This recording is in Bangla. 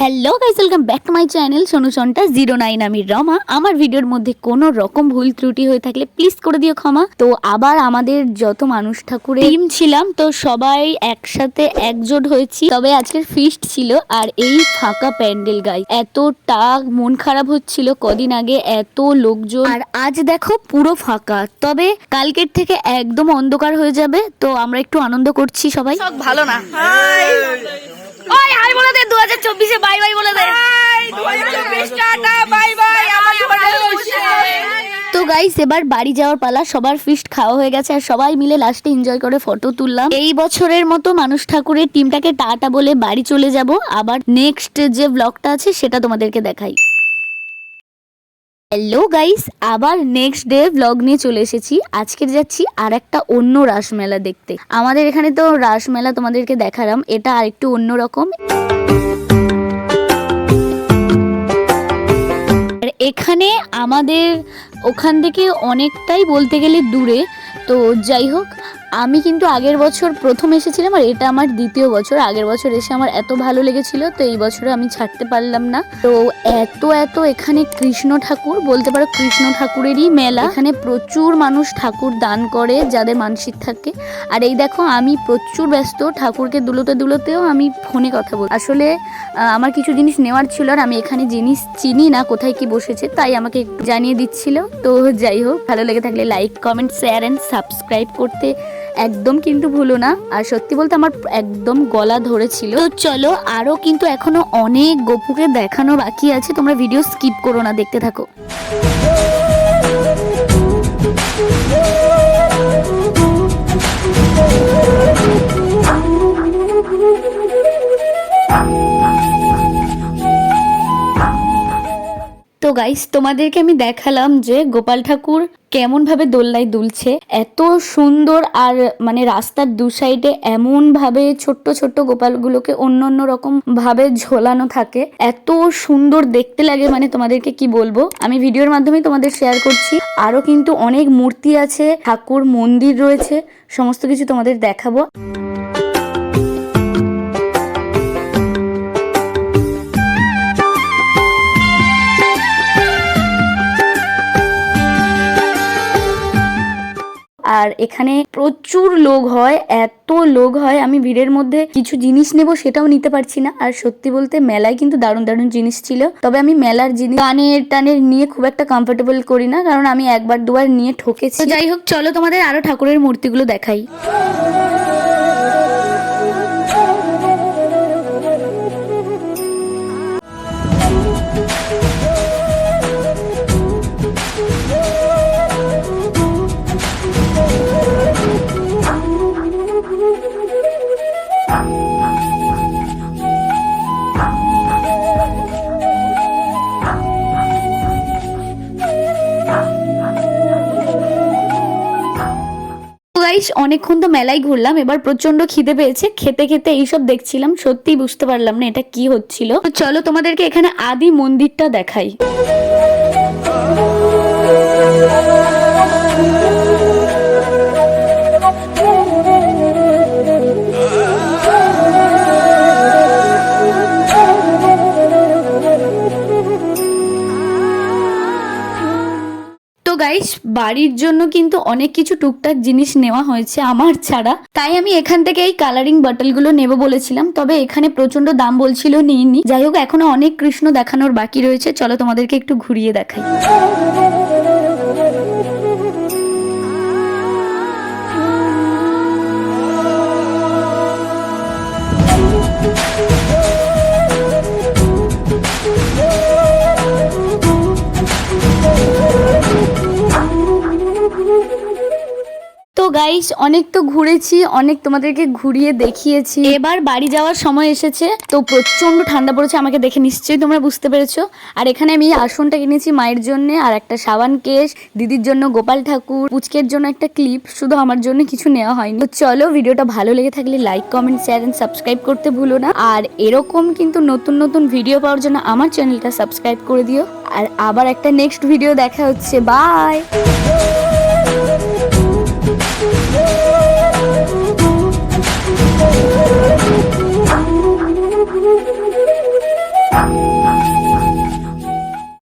Hello guys welcome back to my channel Sonu Santa zero nine আমি রমা। আমার ভিডিওর মধ্যে কোনো রকম ভুল ত্রুটি হয়ে থাকলে প্লিজ করে দিও ক্ষমা। তো আবার আমাদের যত মানুষ ঠাকুরের টিম ছিলাম তো সবাই একসাথে একজোট হয়েছি। তবে আজকের ফিস্ট ছিল আর এই ফাঁকা প্যান্ডেল গাই এতটা মন খারাপ হচ্ছিল কদিন আগে এত লোকজন। আর আজ দেখো পুরো ফাঁকা। তবে কালকের থেকে একদম অন্ধকার হয়ে যাবে তো আমরা একটু আনন্দ করছি সবাই। ভালো না ওই হাই বলে দে দু হাজার চব্বিশে বাই বাই বলে দেয়। তো গাইস এবার বাড়ি যাওয়ার পালা সবার ফিস্ট খাওয়া হয়ে গেছে আর সবাই মিলে লাস্টে এনজয় করে ফটো তুললাম। এই বছরের মতো মানুষ ঠাকুরের টিমটাকে টাটা বলে বাড়ি চলে যাব। আবার নেক্সট যে ব্লগটা আছে সেটা তোমাদেরকে দেখাই। হ্যালো গাইস আবার নেক্সট ডে ব্লগ নিয়ে চলে এসেছি। আজকে যাচ্ছি আর একটা অন্য রাসমেলা দেখতে। আমাদের এখানে তো রাসমেলা তোমাদেরকে দেখালাম। এটা আরেকটু অন্যরকম আর এখানে আমাদের ওখান থেকে অনেকটাই বলতে গেলে দূরে। তো যাই হোক আমি কিন্তু আগের বছর প্রথম এসেছিলাম আর এটা আমার দ্বিতীয় বছর। আগের বছর এসে আমার এত ভালো লেগেছিল, তো এই বছরে আমি ছাড়তে পারলাম না। তো এত এত এখানে কৃষ্ণ ঠাকুর, বলতে পারো কৃষ্ণ ঠাকুরেরই মেলা। এখানে প্রচুর মানুষ ঠাকুর দান করে, যাদের মানসিক থাকে। আর এই দেখো, আমি প্রচুর ব্যস্ত, ঠাকুরকে দুলোতে দুলোতেও আমি ফোনে কথা বলি আসলে আমার কিছু জিনিস নেওয়ার ছিল আর আমি এখানে জিনিস চিনি না কোথায় কি বসেছে, তাই আমাকে জানিয়ে দিচ্ছিল। তো যাই হোক, ভালো লেগে থাকলে like comment share and subscribe করতে একদম কিন্তু ভুলো না। আর সত্যি বলতে আমার একদম গলা ধরেছিল। তো চলো, আরও কিন্তু এখনও অনেক গপুকে দেখানো বাকি আছে। তোমরা ভিডিও স্কিপ করো না, দেখতে থাকো। গাইস তোমাদেরকে আমি দেখালাম যে গোপাল ঠাকুর কেমন ভাবে দোলনায় দুলছে, এত সুন্দর আর মানে রাস্তার দু সাইডে এমন ভাবে ছোট্ট ছোট্ট গোপালগুলোকে অন্য অন্য রকম ভাবে ঝোলানো থাকে, এত সুন্দর দেখতে লাগে মানে তোমাদেরকে কি বলব। আমি ভিডিওর মাধ্যমে তোমাদের শেয়ার করছি আরও কিন্তু অনেক মূর্তি আছে, ঠাকুর মন্দির রয়েছে, সমস্ত কিছু তোমাদের দেখাবো। আর এখানে প্রচুর লোক হয়, এত লোক হয়, আমি ভিড়ের মধ্যে কিছু জিনিস নেব সেটাও নিতে পারছি না। আর সত্যি বলতে মেলায় কিন্তু দারুণ দারুণ জিনিস ছিল। তবে আমি মেলার জিনিস টানের টানের নিয়ে খুব একটা কমফোর্টেবল করি না, কারণ আমি একবার দুবার নিয়ে ঠকেছি। যাই হোক, চলো তোমাদের আরও ঠাকুরের মূর্তিগুলো দেখাই। গাইস অনেকক্ষণ তো মেলায় ঘুরলাম, এবার প্রচণ্ড খিদে পেয়েছে, খেতে খেতে এইসব দেখছিলাম সত্যি বুঝতে পারলাম না এটা কি হচ্ছিল। তো চলো তোমাদেরকে এখানে আদি মন্দিরটা দেখাই। গাইস বাড়ির জন্য কিন্তু অনেক কিছু টুকটাক জিনিস নেওয়া হয়েছে আমার ছাড়া। তাই আমি এখান থেকে এই কালারিং বাটলগুলো নেব বলেছিলাম, তবে এখানে প্রচণ্ড দাম বলছিল নিইনি। যাই হোক, এখনও অনেক কৃষ্ণ দেখানোর বাকি রয়েছে, চলো তোমাদেরকে একটু ঘুরিয়ে দেখাই। গাইস অনেক তো ঘুরেছি, অনেক তোমাদেরকে ঘুরিয়ে দেখিয়েছি। এবার বাড়ি যাওয়ার সময় এসেছে, তো প্রচণ্ড ঠান্ডা পড়েছে, আমাকে দেখে নিশ্চয়ই তোমরা বুঝতে পেরেছ। আর এখানে আমি আসনটা কিনেছি মায়ের জন্য, আর একটা সাবান কেস, দিদির জন্য গোপাল ঠাকুর, পুচকের জন্য একটা ক্লিপ, শুধু আমার জন্য কিছু নেওয়া হয়নি। তো চলো, ভিডিওটা ভালো লেগে থাকলে like comment share and subscribe করতে ভুলো না। আর এরকম কিন্তু নতুন নতুন ভিডিও পাওয়ার জন্য আমার চ্যানেলটা সাবস্ক্রাইব করে দিও। আর আবার একটা নেক্সট ভিডিও দেখা হচ্ছে। বাই